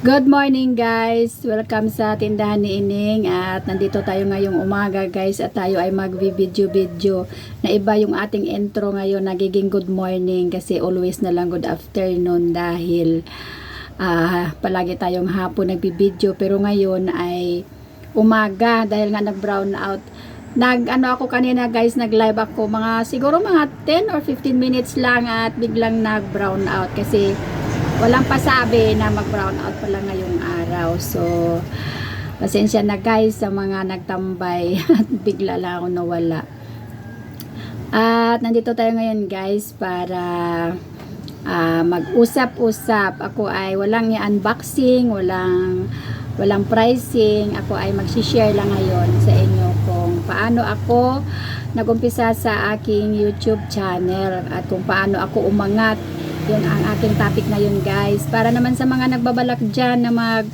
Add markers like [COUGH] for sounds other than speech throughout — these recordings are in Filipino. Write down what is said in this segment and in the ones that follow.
Good morning guys! Welcome sa tindahan ni Ining. At nandito tayo ngayong umaga guys. At tayo ay mag-video-video na iba yung ating intro ngayon. Nagiging good morning kasi always na lang good afternoon dahil ah, palagi tayong hapon nagbibideo pero ngayon ay umaga dahil nga nag-brown out. Nag ano ako kanina guys nag live ako mga siguro mga 10 or 15 minutes lang at biglang nag brown out kasi walang pasabi na mag brown out pala ngayong araw. So pasensya na guys sa mga nagtambay [LAUGHS] at bigla lang ako nawala. At nandito tayo ngayon guys para ah, mag-usap-usap. Ako ay walang i-unboxing walang walang pricing. Ako ay mag-share lang ngayon sa inyo kung paano ako nagumpisa sa aking YouTube channel at kung paano ako umangat yun ang aking topic ngayon guys. Para naman sa mga nagbabalak dyan na mag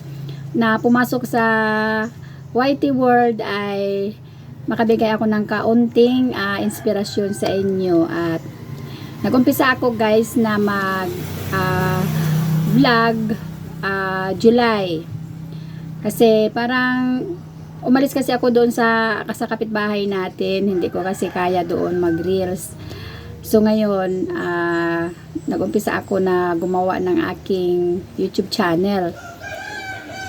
na pumasok sa YT World ay makabigay ako ng kaunting ah, inspirasyon sa inyo. At nagumpisa ako guys na mag ah, vlog ah, July. Kasi parang umalis kasi ako doon sa sa kapitbahay natin. Hindi ko kasi kaya doon mag reels so ngayon ah, nagumpisa ako na gumawa ng aking YouTube channel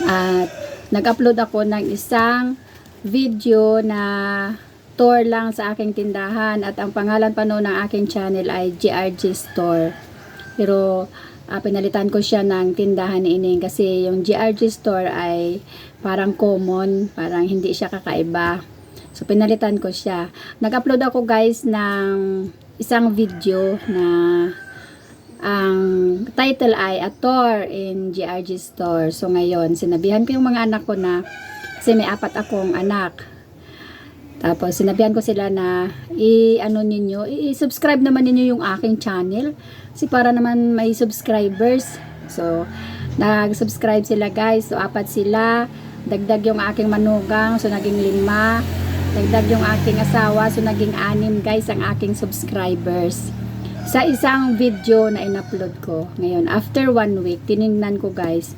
at nag-upload ako ng isang video na tour lang sa aking tindahan at ang pangalan pa noon ng aking channel ay GRG Store. Pero ah, pinalitan ko siya ng tindahan ni Ining kasi yung GRG Store ay parang common, parang hindi siya kakaiba. So pinalitan ko siya. Nag-upload ako guys ng isang video na ang title ay A Tour in GRG Store. So ngayon, sinabihan ko yung mga anak ko na kasi may apat akong anak. Tapos sinabihan ko sila na i-ano ninyo, i-subscribe naman ninyo yung aking channel kasi para naman may subscribers. So nag-subscribe sila guys. So apat sila. Dagdag yung aking manugang, so naging lima. Dagdag yung aking asawa, so naging anim guys ang aking subscribers. Sa isang video na in-upload ko ngayon after one week tiningnan ko guys.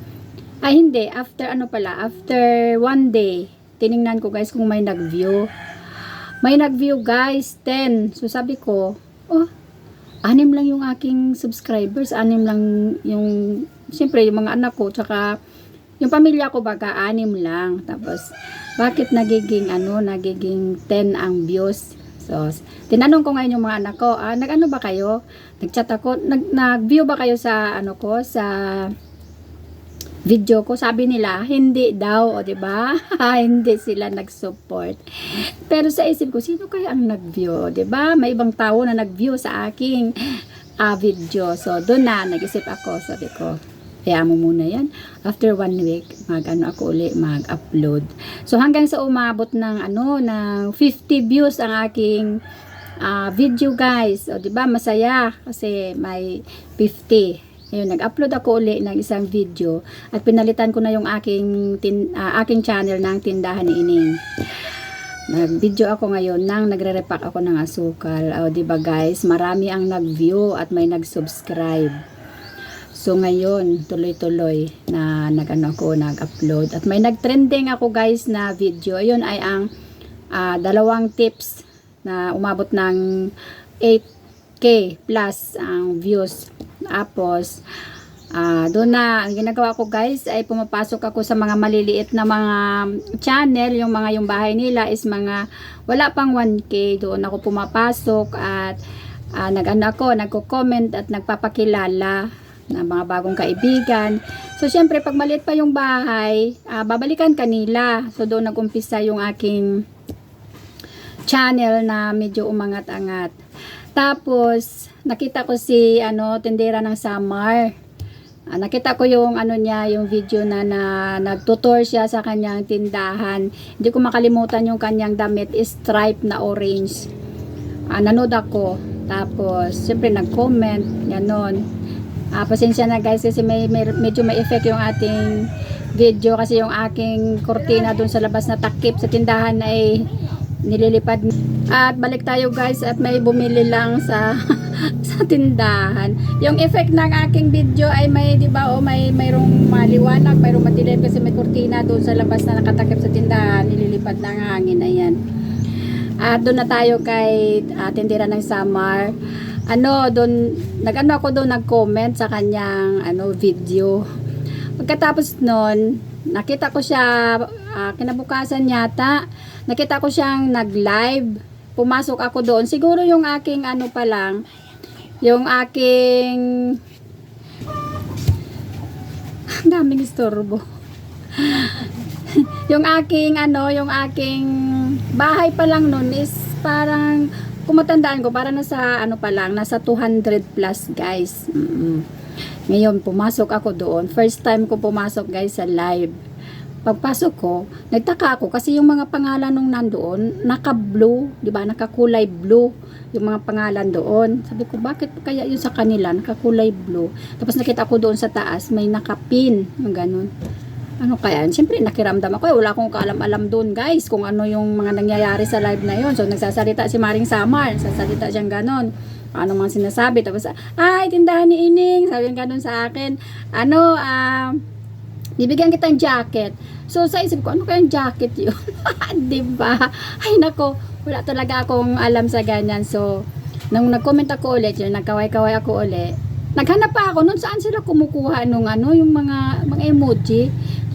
Ay hindi. After ano pala? After one day tiningnan ko guys kung may nag-view. May nag-view guys 10 so sabi ko oh anim lang yung aking subscribers. Anim lang yung siyempre yung mga anak ko tsaka yung pamilya ko baga anim lang tapos bakit nagiging ano nagiging 10 ang views So, tinanong ko ngayon yung mga anak ko, ah, nag-ano ba kayo? Nag-chat ako, nag, nag-view ba kayo sa, ano ko, sa video ko? Sabi nila, hindi daw, o, di ba? [LAUGHS] hindi sila nag-support. Pero sa isip ko, sino kaya ang nag-view, di ba? May ibang tao na nag-view sa aking ah, video. So, doon na, nag-isip ako, sabi ko, kaya mo muna yan. After one week, mag ano ako uli, mag-upload. So hanggang sa umabot ng ano, ng 50 views ang aking ah, video guys. O ba masaya kasi may 50. Ayun, nag-upload ako uli ng isang video at pinalitan ko na yung aking tin, ah, aking channel ng tindahan ni Ining. Nag-video ako ngayon nang nagre-repack ako ng asukal. O di ba guys, marami ang nag-view at may nag-subscribe. So ngayon, tuloy-tuloy na nag-ano ako, nag-upload. At may nag-trending ako guys na video. Ayun ay ang ah, dalawang tips na umabot ng 8k plus ang views. Tapos, ah doon na, ang ginagawa ko guys ay pumapasok ako sa mga maliliit na mga channel. Yung mga yung bahay nila is mga wala pang 1k. Doon ako pumapasok at ah, nag-ano ako, nagko-comment at nagpapakilala na mga bagong kaibigan. So, syempre, pag maliit pa yung bahay, ah, babalikan kanila. So, doon nag-umpisa yung aking channel na medyo umangat-angat. Tapos, nakita ko si, ano, tendera ng Samar. Ah, nakita ko yung, ano niya, yung video na, na nagtutor siya sa kanyang tindahan. Hindi ko makalimutan yung kanyang damit, stripe na orange. Ah, nanood ako. Tapos, syempre, nag-comment, ganon. Ah, pasensya na guys kasi may, may medyo may effect yung ating video kasi yung aking kortina doon sa labas na takip sa tindahan ay nililipad. At balik tayo guys at may bumili lang sa [LAUGHS] sa tindahan. Yung effect ng aking video ay may 'di ba o may mayroong maliwanag, mayroong madilim kasi may kurtina doon sa labas na nakatakip sa tindahan, nililipad ng hangin ayan. At doon na tayo kay uh, tindera ng Samar. Ano, doon nag-ano ako doon nag-comment sa kanyang ano video. Pagkatapos noon, nakita ko siya ah, kinabukasan yata, nakita ko siyang nag-live. Pumasok ako doon. Siguro yung aking ano pa lang, yung aking ang daming istorbo. [LAUGHS] yung aking ano, yung aking bahay pa lang noon is parang kumatandaan ko para nasa ano pa lang, nasa 200 plus guys. Mm. Ngayon pumasok ako doon. First time ko pumasok guys sa live. Pagpasok ko, nagtaka ako kasi yung mga pangalan nung nandoon, naka-blue, 'di ba? Nakakulay blue yung mga pangalan doon. Sabi ko, bakit kaya yun sa kanila, nakakulay blue. Tapos nakita ko doon sa taas, may nakapin, yung ganun ano kaya? Siyempre, nakiramdam ako. Eh, wala akong kaalam-alam doon, guys, kung ano yung mga nangyayari sa live na yon So, nagsasalita si Maring Samar. Nagsasalita siyang ganon. Ano mga sinasabi. Tapos, ay, tindahan ni Ining. Sabi niya ganon sa akin. Ano, ah, bibigyan kitang jacket. So, sa isip ko, ano kayang jacket yun? [LAUGHS] diba? Ay, nako. Wala talaga akong alam sa ganyan. So, nung nag-comment ako ulit, yun, nagkaway-kaway ako ulit, naghanap pa ako nun saan sila kumukuha nung ano, yung mga, mga emoji.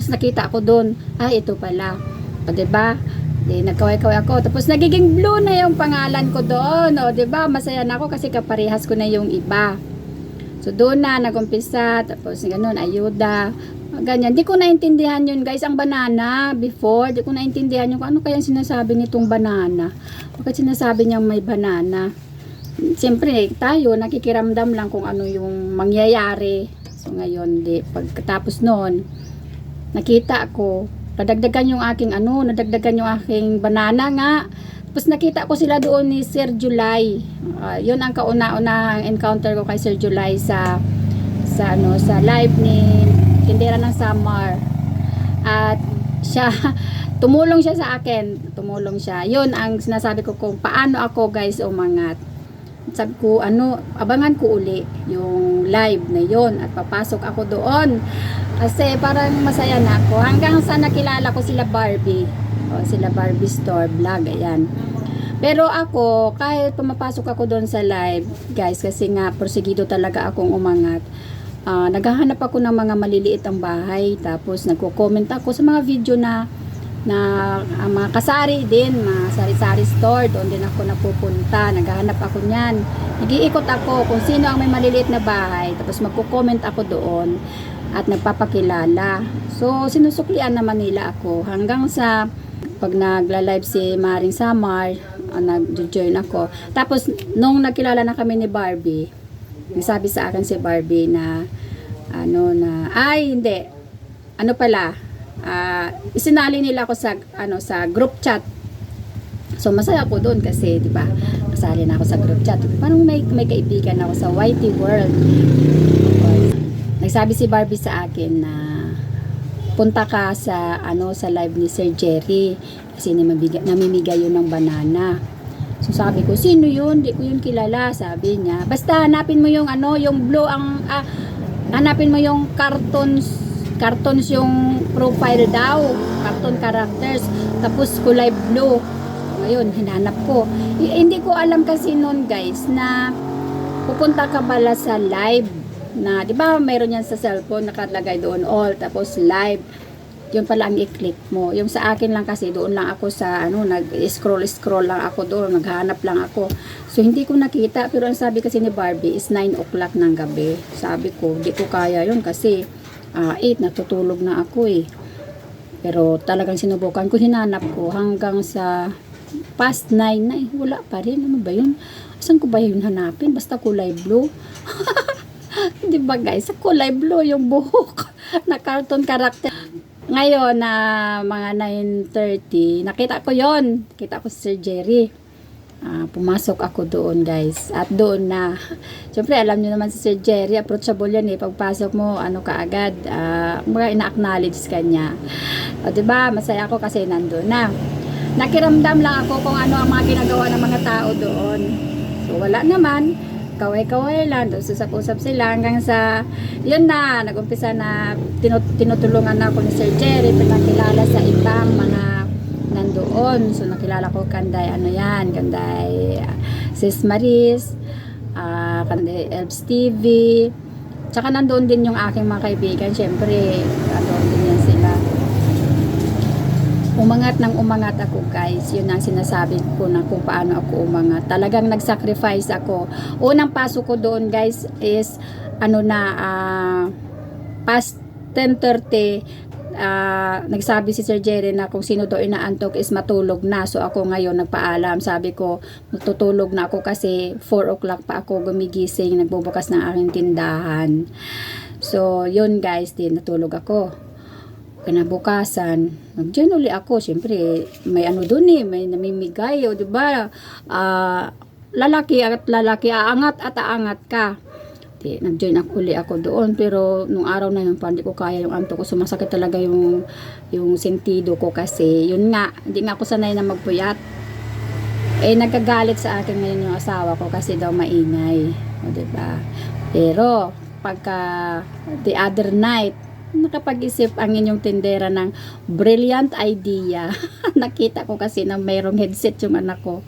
Tapos nakita ko doon, ah, ito pala. O, diba? Di, nagkaway-kaway ako. Tapos nagiging blue na yung pangalan ko doon. O, diba? Masaya na ako kasi kaparehas ko na yung iba. So, doon na, nagumpisa. Tapos, ganun, ayuda. Ganyan. Di ko naintindihan yun, guys. Ang banana, before, di ko naintindihan yung ano kaya sinasabi nitong banana. Bakit sinasabi niyang may banana? Siyempre, tayo, nakikiramdam lang kung ano yung mangyayari. So, ngayon, di, pagkatapos noon, nakita ko, nadagdagan yung aking ano, nadagdagan yung aking banana nga. Tapos nakita ko sila doon ni Sir July. Ah, yun ang kauna-unahang encounter ko kay Sir July sa sa ano sa live ni Tindera ng Summer. At siya [LAUGHS] tumulong siya sa akin, tumulong siya. Yun ang sinasabi ko kung paano ako guys umangat. Sabi ko, ano, abangan ko uli yung live na yon at papasok ako doon. Kasi parang masaya na ako. Hanggang sa nakilala ko sila Barbie. O, sila Barbie Store Vlog. Ayan. Pero ako, kahit pumapasok ako doon sa live, guys, kasi nga, porsigido talaga akong umangat. Ah, naghahanap ako ng mga maliliit ang bahay. Tapos, nagko-comment ako sa mga video na na ang mga kasari din, mga sari-sari store, doon din ako napupunta, naghahanap ako niyan. Nag-iikot ako kung sino ang may maliliit na bahay, tapos magko-comment ako doon at nagpapakilala. So, sinusuklian naman nila ako hanggang sa pag nagla-live si Maring Samar, uh, nag-join ako. Tapos, nung nakilala na kami ni Barbie, nagsabi sa akin si Barbie na ano na, ay hindi, ano pala, ah, isinali nila ako sa ano sa group chat. So masaya ako doon kasi 'di ba? Kasali na ako sa group chat. Parang may may kaibigan ako sa YT World. Nagsabi si Barbie sa akin na punta ka sa ano sa live ni Sir Jerry kasi namimigay, namimigay yun ng banana. So sabi ko, sino yun? Di ko yun kilala, sabi niya. Basta hanapin mo yung ano, yung blue ang ah, hanapin mo yung cartons cartons yung profile daw, cartoon characters, tapos kulay blue. Ayun, hinanap ko. Y- hindi ko alam kasi noon guys na pupunta ka pala sa live na, di ba mayroon yan sa cellphone nakalagay doon all, tapos live. Yun pala ang i-click mo. Yung sa akin lang kasi doon lang ako sa ano, nag-scroll scroll lang ako doon, naghanap lang ako. So hindi ko nakita pero ang sabi kasi ni Barbie is 9 o'clock ng gabi. Sabi ko, di ko kaya yun kasi ah 8, natutulog na ako eh. Pero talagang sinubukan ko, hinanap ko hanggang sa past 9 na eh. Wala pa rin. Ano ba yun? Saan ko ba yun hanapin? Basta kulay blue. [LAUGHS] Di ba guys? Sa kulay blue yung buhok [LAUGHS] na cartoon character. Ngayon na mga 9.30, nakita ko yon Nakita ko si Sir Jerry. Ah, pumasok ako doon guys. At doon na, syempre alam niyo naman si Sir Jerry, approachable yan eh. Pagpasok mo, ano ka agad, uh, mga ina-acknowledge ka niya. O diba, masaya ako kasi nandoon na. nakiramdam lang ako kung ano ang mga ginagawa ng mga tao doon. So wala naman, kaway-kaway lang, doon usap-usap sila hanggang sa, yun na, nagumpisa na tinut- tinutulungan ako ni Sir Jerry, pinakilala sa ibang mga nandoon. So nakilala ko Kanday, ano yan, Kanday ah, Sis Maris, ah Kanday Elbs TV, tsaka nandoon din yung aking mga kaibigan, syempre, nandoon din yan sila. Umangat ng umangat ako guys. Yun ang sinasabi ko na kung paano ako umangat. Talagang nag-sacrifice ako. Unang pasok ko doon guys is ano na ah, past 10.30 ah, nagsabi si Sir Jerry na kung sino daw inaantok is matulog na so ako ngayon nagpaalam sabi ko matutulog na ako kasi 4 o'clock pa ako gumigising nagbubukas ng aking tindahan so yun guys din natulog ako kinabukasan, nag-join ako. Siyempre, may ano dun eh, may namimigay, o diba? Ah, lalaki at lalaki, aangat at aangat ka. Di, nag-join ako uli ako doon, pero nung araw na yun, parang di ko kaya yung anto ko. Sumasakit talaga yung, yung sentido ko kasi, yun nga, hindi nga ako sanay na magpuyat. Eh, nagkagalit sa akin ngayon yung asawa ko kasi daw maingay. O, diba? Pero, pagka the other night, nakapag-isip ang inyong tindera ng brilliant idea. [LAUGHS] Nakita ko kasi na mayroong headset yung anak ko.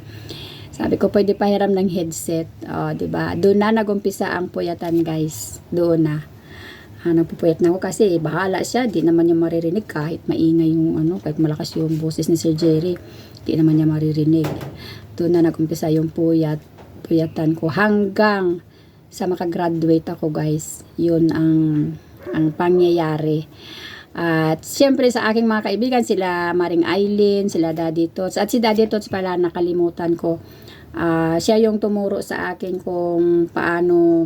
Sabi ko, pwede pahiram ng headset. O, di ba? Doon na nagumpisa ang puyatan, guys. Doon na. Ah, nagpupuyat na ako kasi bahala siya. Di naman niya maririnig kahit maingay yung ano, kahit malakas yung boses ni Sir Jerry. Di naman niya maririnig. Doon na nagumpisa yung puyat. Puyatan ko hanggang sa makagraduate ako, guys. Yun ang ang pangyayari. At siyempre sa aking mga kaibigan, sila Maring Eileen, sila Daddy Tots. At si Daddy Tots pala, nakalimutan ko. Ah, siya yung tumuro sa akin kung paano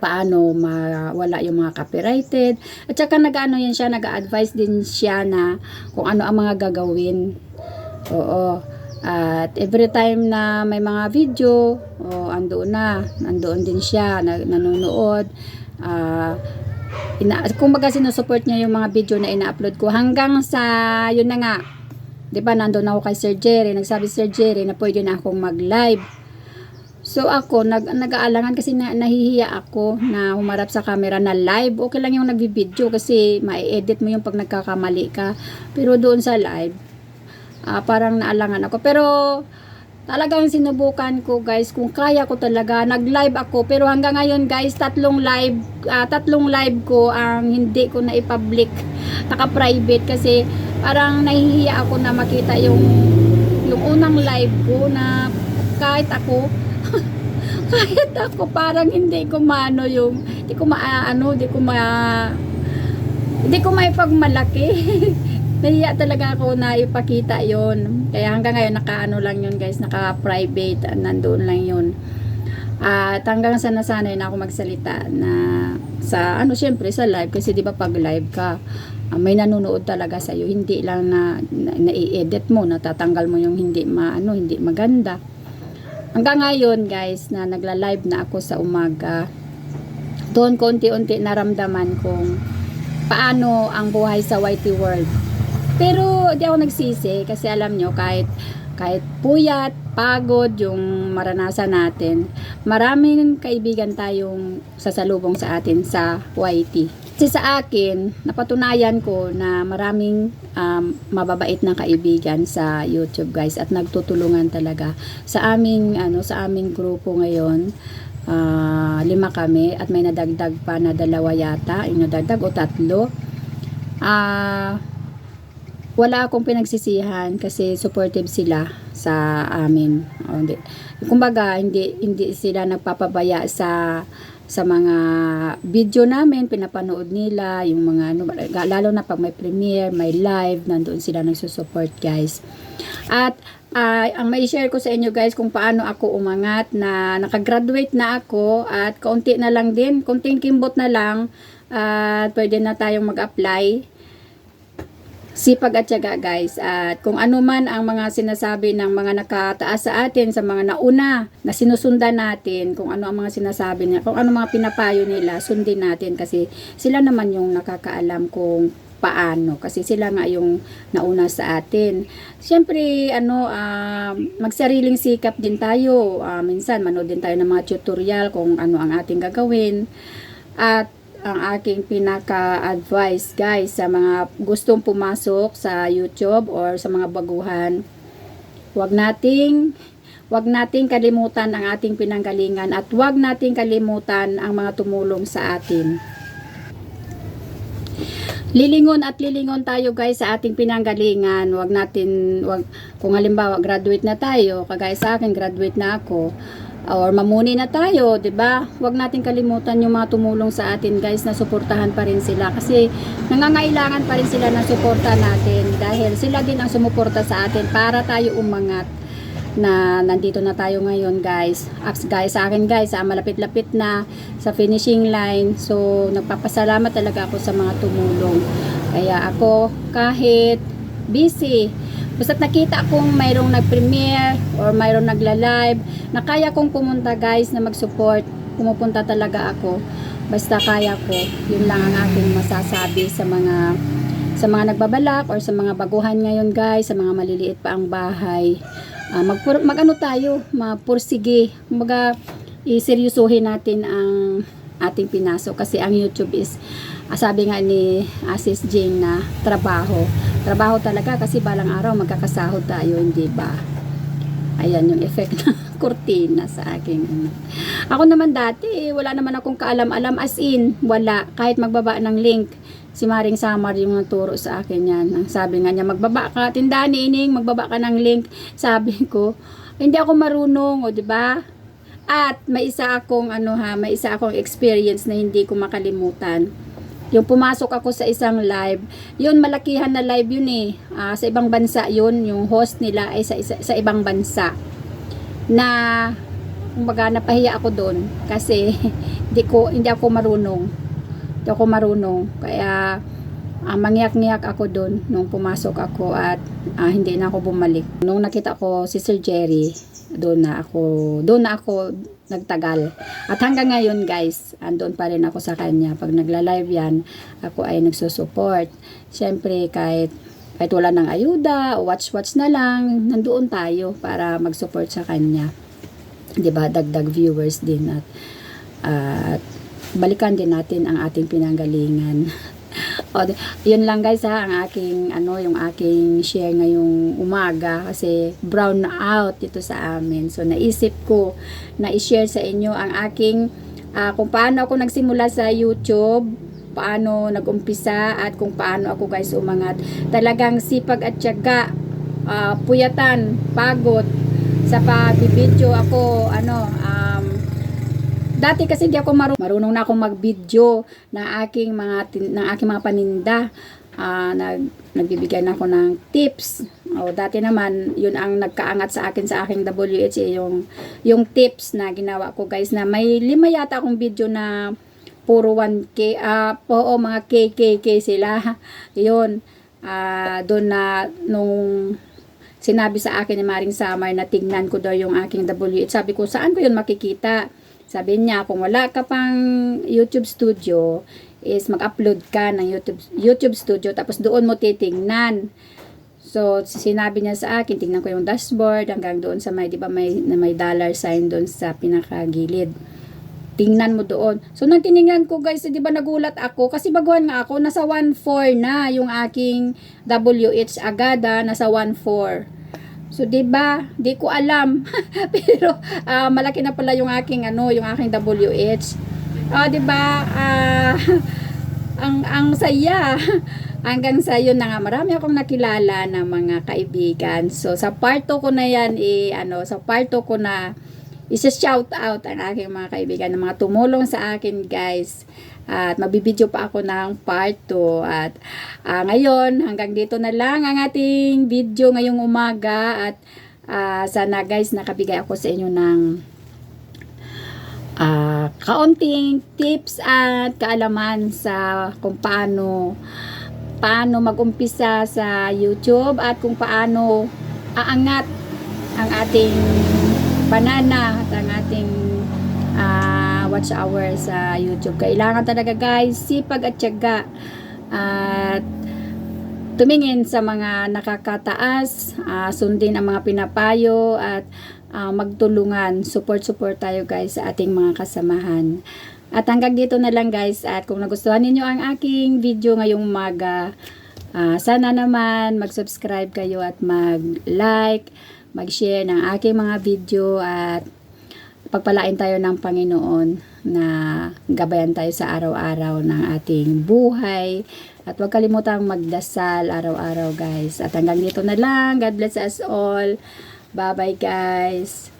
paano mawala yung mga copyrighted. At saka nag-ano yan siya, nag-advise din siya na kung ano ang mga gagawin. Oo. At every time na may mga video, oh, andoon na, nandoon din siya, na, nanonood. Ah, ina kumbaga sinusupport niya yung mga video na ina-upload ko hanggang sa yun na nga 'di ba nandoon ako kay Sir Jerry. Nagsabi si Sir Jerry na pwede na akong mag-live. So ako nag nag-aalangan kasi na, nahihiya ako na humarap sa camera na live. Okay lang yung nagbi-video kasi ma-edit mo yung pag nagkakamali ka. Pero doon sa live ah, parang naalangan ako. Pero talagang sinubukan ko guys kung kaya ko talaga. Nag-live ako. Pero hanggang ngayon guys tatlong live ah, tatlong live ko ang hindi ko na i-public. Naka-private kasi parang nahihiya ako na makita yung yung unang live ko na kahit ako [LAUGHS] kahit ako parang hindi ko maano yung hindi ko maano hindi ko ma hindi ko maipagmalaki. [LAUGHS] Nahiya talaga ako na ipakita yon kaya hanggang ngayon naka ano lang yun guys naka private nandoon lang yun. At hanggang sa nasanay na ako magsalita na sa ano syempre sa live kasi di ba pag live ka ah, may nanonood talaga sa iyo hindi lang na, na, na-edit mo natatanggal mo yung hindi ma ano hindi maganda. Hanggang ngayon guys na nagla-live na ako sa umaga doon ko unti-unti naramdaman kung paano ang buhay sa YT world. Pero di ako nagsisi kasi alam nyo kahit kahit puyat, pagod yung maranasan natin, maraming kaibigan tayong sasalubong sa atin sa YT. Kasi sa akin, napatunayan ko na maraming um, mababait na kaibigan sa YouTube guys at nagtutulungan talaga. Sa aming ano sa aming grupo ngayon, ah, lima kami at may nadagdag pa na dalawa yata, yung nadagdag o tatlo. Ah, wala akong pinagsisihan kasi supportive sila sa amin. Kumbaga, hindi, hindi sila nagpapabaya sa sa mga video namin, pinapanood nila, yung mga, ano, lalo na pag may premiere, may live, nandoon sila nagsusupport guys. At ah, ang may share ko sa inyo guys kung paano ako umangat na nakagraduate na ako at kaunti na lang din, kunting kimbot na lang at pwede na tayong mag-apply sipag at syaga guys at kung ano man ang mga sinasabi ng mga nakataas sa atin sa mga nauna na sinusundan natin kung ano ang mga sinasabi niya kung ano mga pinapayo nila sundin natin kasi sila naman yung nakakaalam kung paano kasi sila nga yung nauna sa atin. Siyempre, ano, ah, magsariling sikap din tayo. Ah, minsan, manood din tayo ng mga tutorial kung ano ang ating gagawin. At ang aking pinaka-advice guys sa mga gustong pumasok sa YouTube or sa mga baguhan, wag nating wag nating kalimutan ang ating pinanggalingan at wag nating kalimutan ang mga tumulong sa atin. Lilingon at lilingon tayo guys sa ating pinanggalingan. Wag natin wag kung halimbawa graduate na tayo, kagaya sa akin graduate na ako or mamuni na tayo, 'di ba? Huwag natin kalimutan yung mga tumulong sa atin, guys, na suportahan pa rin sila. Kasi nangangailangan pa rin sila ng suporta natin dahil sila din ang sumuporta sa atin para tayo umangat na nandito na tayo ngayon guys. As guys sa akin guys ah, malapit-lapit na sa finishing line. So nagpapasalamat talaga ako sa mga tumulong. Kaya ako kahit busy Basta't nakita kong mayroong nag-premiere or mayroong nagla-live na kaya kong pumunta guys na mag-support. Pumupunta talaga ako. Basta kaya ko. Yun lang ang aking masasabi sa mga sa mga nagbabalak or sa mga baguhan ngayon guys, sa mga maliliit pa ang bahay. Ah, mag mag-ano tayo, mapursige. Kumbaga iseryosohin natin ang ating pinasok kasi ang YouTube is ah, sabi nga ni Asis Jing na trabaho trabaho talaga kasi balang araw magkakasahod tayo, hindi ba? Ayan yung effect [LAUGHS] ng kurtina sa aking ano. Ako naman dati, wala naman akong kaalam-alam as in, wala. Kahit magbaba ng link, si Maring Samar yung nagturo sa akin yan. Ang Sabi nga niya, magbaba ka, tindahan ni Ining, magbaba ka ng link. [LAUGHS] Sabi ko, hindi ako marunong, o ba? At may isa akong ano ha, may isa akong experience na hindi ko makalimutan yung pumasok ako sa isang live, yun malakihan na live yun eh. Ah, sa ibang bansa yun, yung host nila ay sa, isa, sa ibang bansa. Na kumbaga napahiya ako doon kasi [LAUGHS] hindi ko hindi ako marunong. Hindi ako marunong. Kaya ah, mangyak-ngyak ako doon nung pumasok ako at ah, hindi na ako bumalik. Nung nakita ko si Sir Jerry, doon na ako doon na ako nagtagal. At hanggang ngayon guys, andun pa rin ako sa kanya. Pag nagla-live yan, ako ay nagsusupport. Siyempre kahit kahit wala ng ayuda, watch-watch na lang, nandoon tayo para mag-support sa kanya. 'Di ba Dagdag viewers din at at balikan din natin ang ating pinanggalingan. [LAUGHS] o, yun lang guys ha, ang aking, ano, yung aking share ngayong umaga kasi brown out dito sa amin. So, naisip ko na i-share sa inyo ang aking, ah, kung paano ako nagsimula sa YouTube, paano nag-umpisa at kung paano ako guys umangat. Talagang sipag at tiyaga, ah, puyatan, pagod, sa pagbibideo ako, ano, um, Dati kasi di ako marunong, marunong na akong mag-video ng aking mga ng aking mga paninda. Ah, nag nagbibigay na ako ng tips. O dati naman, yun ang nagkaangat sa akin sa aking WHA yung yung tips na ginawa ko guys na may lima yata akong video na puro 1K, ah, oo, mga KKK sila. [LAUGHS] yun. Ah, doon na nung sinabi sa akin ni Maring Samar na tignan ko daw yung aking WH. Sabi ko, saan ko yun makikita? Sabi niya, kung wala ka pang YouTube studio, is mag-upload ka ng YouTube, YouTube studio, tapos doon mo titingnan. So, sinabi niya sa akin, tingnan ko yung dashboard hanggang doon sa may, di ba, may, na may dollar sign doon sa pinakagilid. Tingnan mo doon. So, nang tiningnan ko guys, di ba nagulat ako? Kasi baguhan nga ako, nasa 1.4 na yung aking WH agad, ah, nasa 1.4. So, 'di ba? Di ko alam. [LAUGHS] Pero ah, malaki na pala yung aking ano, yung aking WH. Ah, 'di ba? Ah, [LAUGHS] ang ang saya. [LAUGHS] Hanggang sa yun na nga, marami akong nakilala ng mga kaibigan. So, sa part 2 ko na yan, eh, ano, sa part 2 ko na isa-shout out ang aking mga kaibigan, ng mga tumulong sa akin, guys. At mabibideo pa ako ng part 2. At ah, ngayon, hanggang dito na lang ang ating video ngayong umaga. At ah, sana guys, nakabigay ako sa inyo ng ah, kaunting tips at kaalaman sa kung paano paano mag-umpisa sa YouTube at kung paano aangat ang ating banana at ang ating ah, watch hour sa YouTube. Kailangan talaga guys, sipag at tiyaga. At tumingin sa mga nakakataas, ah, sundin ang mga pinapayo at ah, magtulungan. Support-support tayo guys sa ating mga kasamahan. At hanggang dito na lang guys at kung nagustuhan ninyo ang aking video ngayong umaga, ah, sana naman mag-subscribe kayo at mag-like, mag-share ng aking mga video at pagpalain tayo ng Panginoon na gabayan tayo sa araw-araw ng ating buhay. At huwag kalimutang magdasal araw-araw guys. At hanggang dito na lang. God bless us all. Bye-bye guys.